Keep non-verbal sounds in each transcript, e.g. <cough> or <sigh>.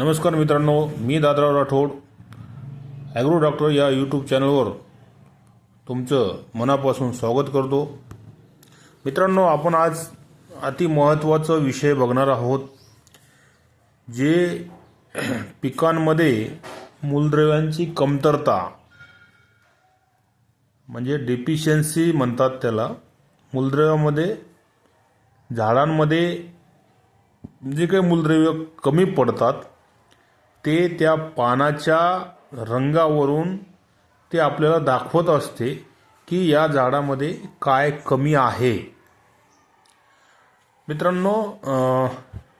नमस्कार मित्रांनो मी दादराव राठोड ॲग्रो डॉक्टर या यूट्यूब चॅनलवर तुमचं मनापासून स्वागत करतो. मित्रांनो आपण आज अतिमहत्त्वाचा विषय बघणार आहोत जे पिकांमध्ये मूलद्रव्यांची कमतरता म्हणजे डेफिशियन्सी म्हणतात त्याला मूलद्रव्यामध्ये झाडांमध्ये जे काही मूलद्रव्य कमी पडतात ते त्या पानाच्या रंगावरून ते आपल्याला दाखवत असते की या झाडामध्ये काय कमी आहे. मित्रांनो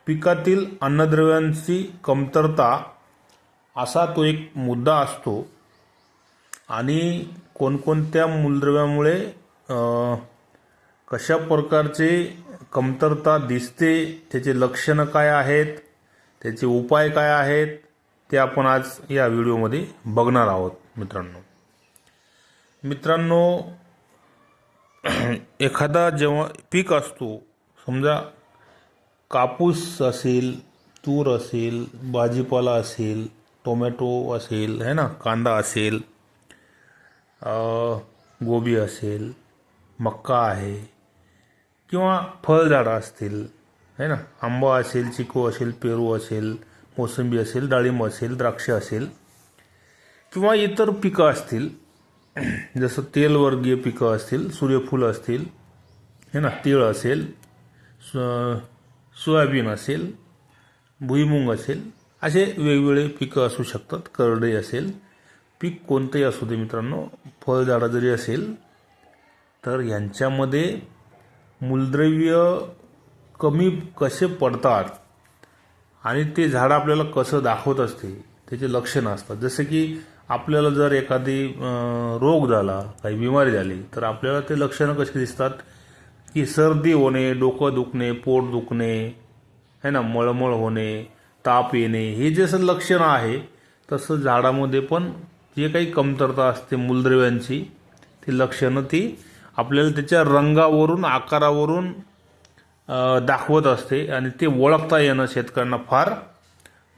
पिकातील अन्नद्रव्यांची कमतरता असा तो एक मुद्दा असतो. आणि कोणकोणत्या मूलद्रव्यामुळे कशा प्रकारचे कमतरता दिसते त्याचे लक्षणं काय आहेत त्याचे उपाय काय आहेत ते आपण आज या व्हिडिओमध्ये बघणार आहोत मित्रांनो. मित्रांनो <clears throat> एखादा जेव्हा पीक असतो समजा कापूस असेल तूर असेल भाजीपाला असेल टोमॅटो असेल है ना कांदा असेल गोबी असेल मक्का आहे किंवा फळझाडं असतील है ना आंबा असेल चिकू असेल पेरू असेल मोसंबी असेल डाळिंब असेल द्राक्ष असेल किंवा इतर पिकं असतील जसं तेलवर्गीय पिकं असतील सूर्यफूल असतील हे ना तीळ असेल सोयाबीन असेल भुईमुंग असेल असे वेगवेगळे पिकं असू शकतात करडई असेल पीक कोणतंही असू दे मित्रांनो फळझाडं जरी असेल तर यांच्यामध्ये मूलद्रव्य कमी कसे पडतात आणि ते झाड आपल्याला कसं दाखवत असते त्याचे लक्षणं असतात. जसं की आपल्याला जर एखादी रोग झाला काही बिमारी झाली तर आपल्याला ते लक्षणं कशी दिसतात? की सर्दी होणे डोकं दुखणे पोट दुखणे है ना मळमळ होणे ताप येणे हे जसं लक्षणं आहे तसं झाडामध्ये पण जे काही कमतरता असते मूलद्रव्यांची ती लक्षणं ती आपल्याला त्याच्या रंगावरून आकारावरून दाखवत असते आणि ते ओळखता येणं शेतकऱ्यांना फार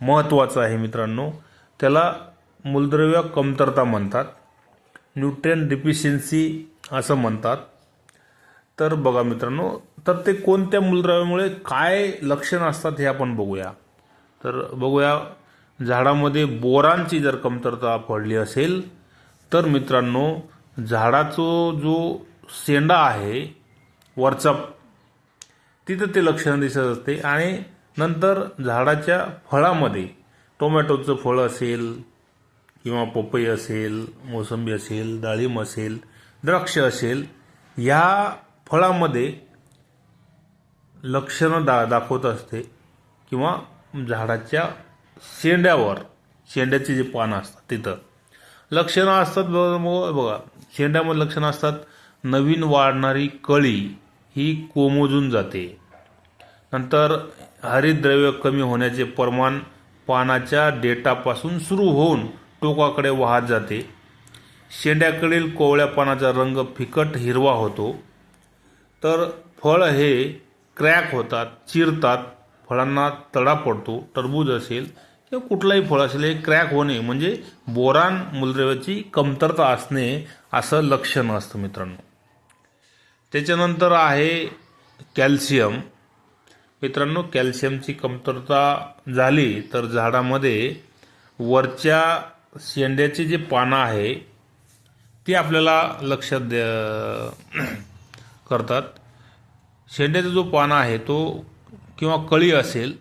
महत्त्वाचं आहे मित्रांनो. त्याला मूलद्रव्य कमतरता म्हणतात. न्यूट्रियन डिफिशियन्सी असं म्हणतात. तर बघा मित्रांनो तर ते कोणत्या मूलद्रव्यामुळे काय लक्षणं असतात हे आपण बघूया. तर बघूया झाडामध्ये बोरांची जर कमतरता पडली असेल तर मित्रांनो झाडाचा जो शेंडा आहे वरचा तिथं ते लक्षणं दिसत असते. आणि नंतर झाडाच्या फळामध्ये टोमॅटोचं फळ असेल किंवा पपई असेल मोसंबी असेल डाळिंब असेल द्राक्ष असेल ह्या फळामध्ये लक्षणं दा दाखवत असते किंवा झाडाच्या शेंड्यावर शेंड्याचे जे पानं असतात तिथं. लक्षणं असतात बघा बघा शेंड्यामध्ये लक्षणं असतात नवीन वाढणारी कळी ही कोमजून जाते. नंतर हरितद्रव्य कमी होण्याचे प्रमाण पानाच्या डेटापासून सुरू होऊन टोकाकडे वाहत जाते. शेंड्याकडील कोवळ्या पानाचा रंग फिकट हिरवा होतो. तर फळ हे क्रॅक होतात चिरतात फळांना तडा पडतो टरबूज असेल किंवा कुठलाही फळ असेल हे क्रॅक होणे म्हणजे बोरान मूलद्रव्याची कमतरता असणे असं लक्षण असतं मित्रांनो. त्याच्यानंतर आहे कॅल्शियम. मित्रांनो कॅल्शियमची कमतरता झाली तर झाडामध्ये वरच्या शेंड्याचे जे पानं आहे ते आपल्याला लक्षात द्या <clears throat> करतात. शेंड्याचा जो पाना आहे तो किंवा कळी असेल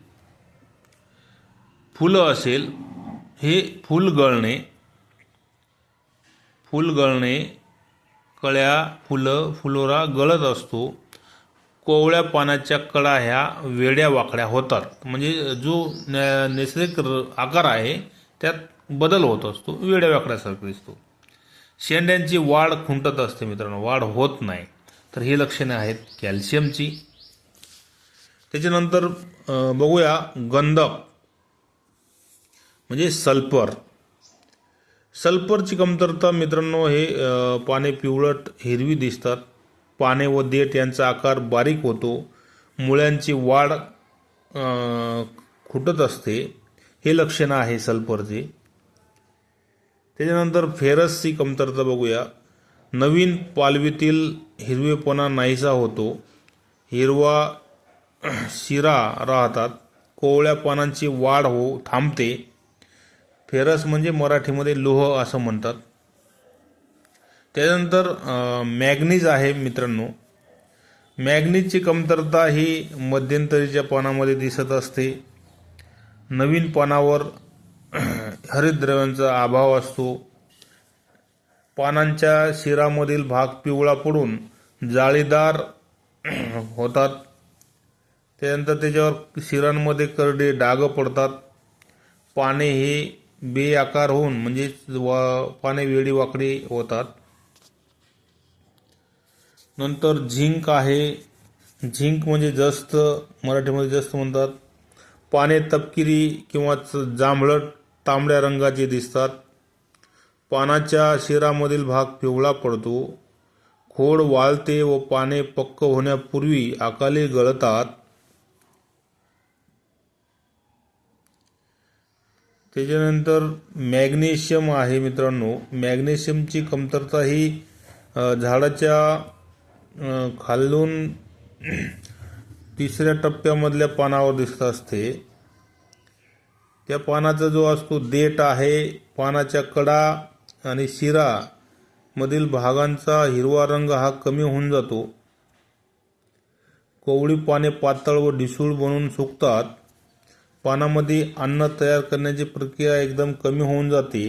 फुलं असेल हे फुल गळणे फुल गळणे कळ्या फुलं फुलोरा गळत असतो. कोवळ्या पानाच्या कडा ह्या वेड्या वाकड्या होतात. म्हणजे जो न- नैसर्गिक र- आकार आहे त्यात बदल होत असतो वेड्या वाकड्यासारखा दिसतो. शेंड्यांची वाढ खुंटत असते मित्रांनो वाढ होत नाही. तर ही लक्षणे आहेत कॅल्शियमची. त्याच्यानंतर बघूया गंधक. म्हणजे सल्फर. सल्फरची कमतरता मित्रांनो हे पाने पिवळट हिरवी दिसतात. पाने व देठ यांचा आकार बारीक होतो. मुळ्यांची वाढ खुटत असते. हे लक्षणं आहे सल्फरचे. त्याच्यानंतर फेरसची कमतरता बघूया. नवीन पालवीतील हिरवेपणा नाहीसा होतो. हिरवा <clears throat> शिरा राहतात. कोवळ्या पानांची वाढ हो थांबते. फेरस म्हणजे मराठीमध्ये लोह असं म्हणतात. त्याच्यानंतर मॅग्नीज आहे मित्रांनो. मॅग्नीजची कमतरता ही मध्यंतरीच्या पानामध्ये दिसत असते. नवीन पानावर <clears throat> हरितद्रव्यांचा अभाव असतो. पानांच्या शिरामधील भाग पिवळा पडून जाळीदार <clears throat> होतात. त्यानंतर त्याच्यावर शिरांमध्ये करडे डाग पडतात. पाने हे बेआकार होऊन म्हणजेच वा पाने वेळी वाकडी होतात. नंतर झिंक आहे. झिंक म्हणजे जस्त मराठीमध्ये जस्त म्हणतात. पाने तपकिरी किंवा च- जांभळट तांबड्या रंगाचे दिसतात. पानाच्या शिरामधील भाग पिवळा पडतो. खोड वाळते व पाने पक्क होण्यापूर्वी अकाली गळतात. त्याच्यानंतर मॅग्नेशियम आहे मित्रांनो. मॅग्नेशियमची कमतरता ही झाडाच्या खालून <clears throat> तिसऱ्या टप्प्यामधल्या पानावर दिसत असते. त्या पानाचा जो असतो देठ आहे पानाच्या कडा आणि शिरा मधील भागांचा हिरवा रंग हा कमी होऊन जातो. कोवळी पाने पातळ व ढिसूळ बनून सुकतात. पानामध्ये अन्न तयार करण्याची प्रक्रिया एकदम कमी होऊन जाते.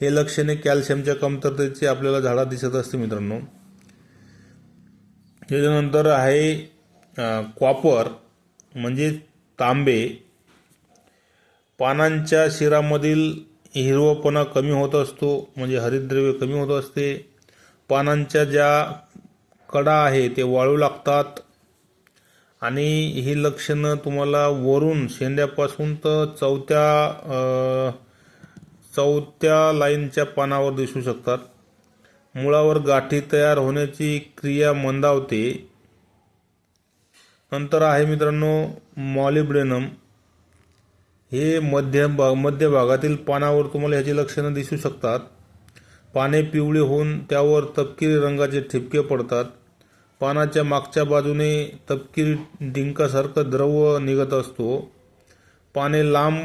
हे लक्षणे कॅल्शियमच्या कमतरतेची आपल्याला झाडात दिसत असते मित्रांनो. त्याच्यानंतर आहे कॉपर म्हणजे तांबे. पानांच्या शिरामधील हिरवपणा कमी होत असतो म्हणजे हरितद्रव्य कमी होत असते. पानांच्या ज्या कडा आहे ते वाळू लागतात. आणि ही लक्षणं तुम्हाला वरून शेंड्यापासून तर चौथ्या चौथ्या लाईनच्या पानावर दिसू शकतात. मुळावर गाठी तयार होण्याची क्रिया मंदावते. नंतर आहे मित्रांनो मॉलिब्डेनम. हे मध्य भाग मध्य भागातील पानावर तुम्हाला ह्याची लक्षणं दिसू शकतात. पाने पिवळी होऊन त्यावर तपकिरी रंगाचे ठिपके पडतात. पानाच्या मागच्या बाजूने तपकिरी डिंकासारखं द्रव निघत असतो. पाने लांब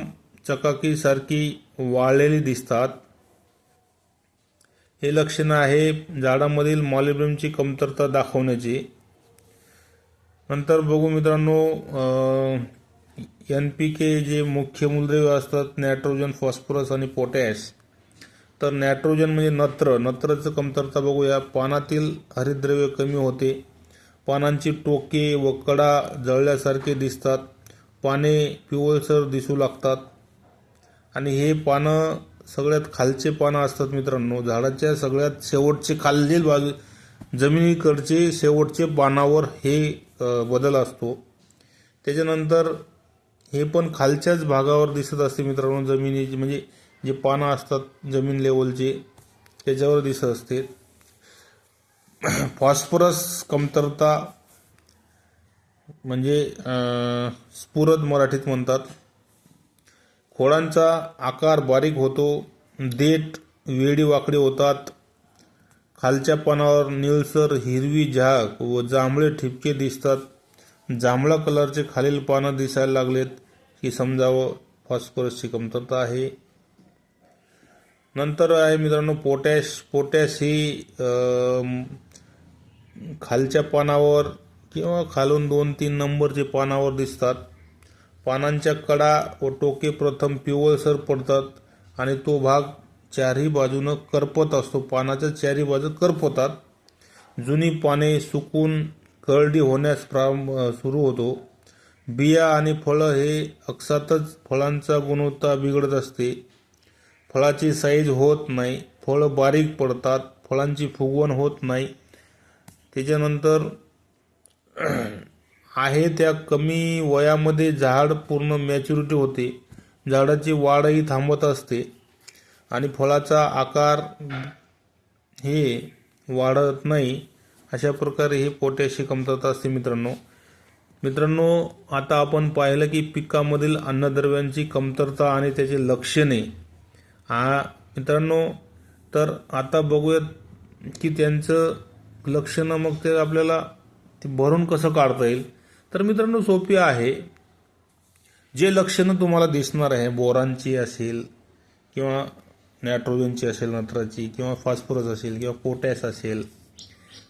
चकाकीसारखी वाळलेली दिसतात. हे लक्षण आहे झाडामधील मॉलिब्रमची कमतरता दाखवण्याची. नंतर बघू मित्रांनो एन पी के जे मुख्य मूलद्रव्य असतात नायट्रोजन फॉस्फरस आणि पोटॅश. तर नायट्रोजन म्हणजे नत्र. नत्रचं कमतरता बघूया पानातील हरितद्रव्य कमी होते. पानांची टोके व कडा जळल्यासारखे दिसतात. पाने पिवळसर दिसू लागतात. आणि हे पानं सगळ्यात खालचे पानं असतात मित्रांनो. झाडाच्या सगळ्यात शेवटचे खालील बाजू जमिनीकडचे शेवटचे पानावर हे बदल असतो. त्याच्यानंतर हे पण खालच्याच भागावर दिसत असते मित्रांनो जमिनीची. म्हणजे जे पानं असतात जमीन लेवलचे त्याच्यावर दिसत असते. फॉस्फरस कमतरता म्हणजे स्फुरद मराठीत म्हणतात. खोडांचा आकार बारीक होतो देठ वेडी वाकडे होतात. खालच्या पानावर निळसर हिरवी झाक व जांभळे ठिपके दिसतात. जांभळा कलरचे खालील पानं दिसायला लागलेत. की समजावं फॉस्फरसची कमतरता आहे. नंतर आहे मित्रांनो पोटॅश पोटॅश ही खालच्या पानावर किंवा खालून दोन तीन नंबरचे पानावर दिसतात. पानांच्या कडा व टोके प्रथम पिवळसर पडतात आणि तो भाग चारही बाजूनं करपत असतो. पानाच्या चारही बाजू करपतात. जुनी पाने सुकून करडी होण्यास प्रारंभ सुरू होतो. बिया आणि फळं हे अक्षातच फळांचा गुणवत्ता बिघडत असते. फळाची साईज होत नाही. फळं बारीक पडतात. फळांची फुगवण होत नाही. त्याच्यानंतर आहे त्या कमी वयामध्ये झाड पूर्ण मॅच्युरिटी होते. झाडाची वाढही थांबत असते. आणि फळाचा आकार हे वाढत नाही. अशा प्रकारे हे पोटॅशची कमतरता असते मित्रांनो. मित्रांनो आता आपण पाहिलं की पिकामधील अन्नद्रव्यांची कमतरता आणि त्याची लक्षणे. हा मित्रांनो तर आता बघूयात की त्यांचं लक्षणं मग ते आपल्याला ते भरून कसं काढता येईल. तर मित्रांनो सोपी आहे. जे लक्षणं तुम्हाला दिसणार आहे बोरांची असेल किंवा नायट्रोजनची असेल नत्राची किंवा फॉस्फरस असेल किंवा पोटॅश असेल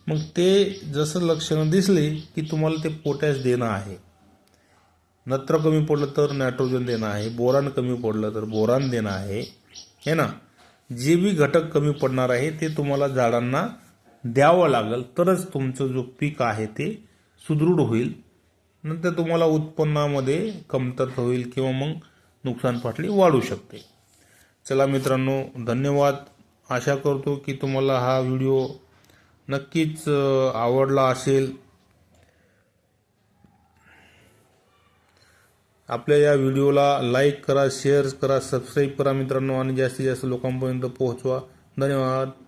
मग ते जसं लक्षणं दिसली की तुम्हाला ते पोटॅश देणं आहे. नत्र कमी पडलं तर नायट्रोजन देणं आहे बोरान कमी पडलं तर बोरान देणं आहे. हे ना जे बी घटक कमी पडणार आहे ते तुम्हाला झाडांना द्यावं लागेल. तरच तुमचं जो पीक आहे ते सुदृढ होईल. नंतर तुम्हाला उत्पन्नामध्ये कमतरता होईल किंवा मग नुकसान पातळी वाढू शकते. चला मित्रांनो धन्यवाद. आशा करतो की तुम्हाला हा व्हिडिओ नक्कीच आवडला असेल. आपल्या या व्हिडिओला लाईक करा शेअर करा सबस्क्राईब करा मित्रांनो. आणि जास्तीत जास्त लोकांपर्यंत पोहोचवा. धन्यवाद.